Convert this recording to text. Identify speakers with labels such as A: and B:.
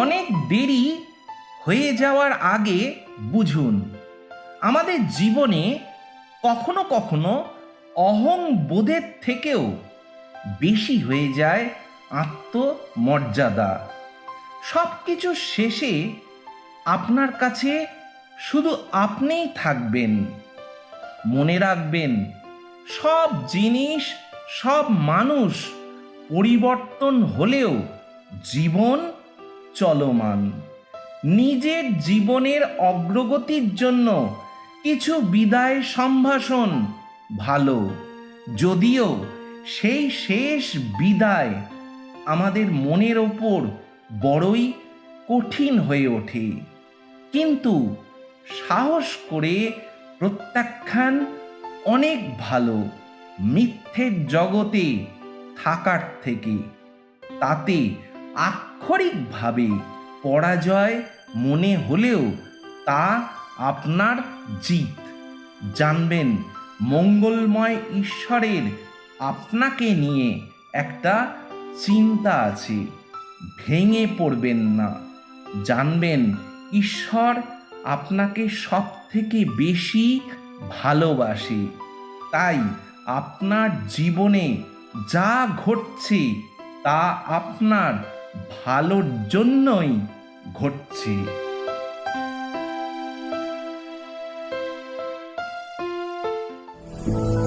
A: অনেক দেরি হয়ে যাওয়ার আগে বুঝুন, আমাদের জীবনে কখনো কখনো অহং বোধের থেকেও বেশি হয়ে যায় আত্মমর্যাদা। সব কিছু শেষে আপনার কাছে শুধু আপনিই থাকবেন, মনে রাখবেন, সব জিনিস, সব মানুষ পরিবর্তন হলেও জীবন চলমান। নিজের জীবনের অগ্রগতির জন্য কিছু বিদায় সম্ভাষণ ভালো। যদিও সেই শেষ বিদায় আমাদের মনের ওপর বড়ই কঠিন হয়ে ওঠে। কিন্তু সাহস করে প্রত্যাখ্যান অনেক ভালো মিথ্যের জগতে থাকার থেকে। তাতে আক্ষরিকভাবে পরাজয় মনে হলেও তা আপনার জিত। জানবেন, মঙ্গলময় ঈশ্বরের আপনাকে নিয়ে একটা চিন্তা আছে, ভেঙে পড়বেন না। জানবেন, ঈশ্বর আপনাকে সব থেকে বেশি ভালোবাসে। তাই আপনার জীবনে যা ঘটছে তা আপনার ভালোর জন্যই ঘটছে। thank you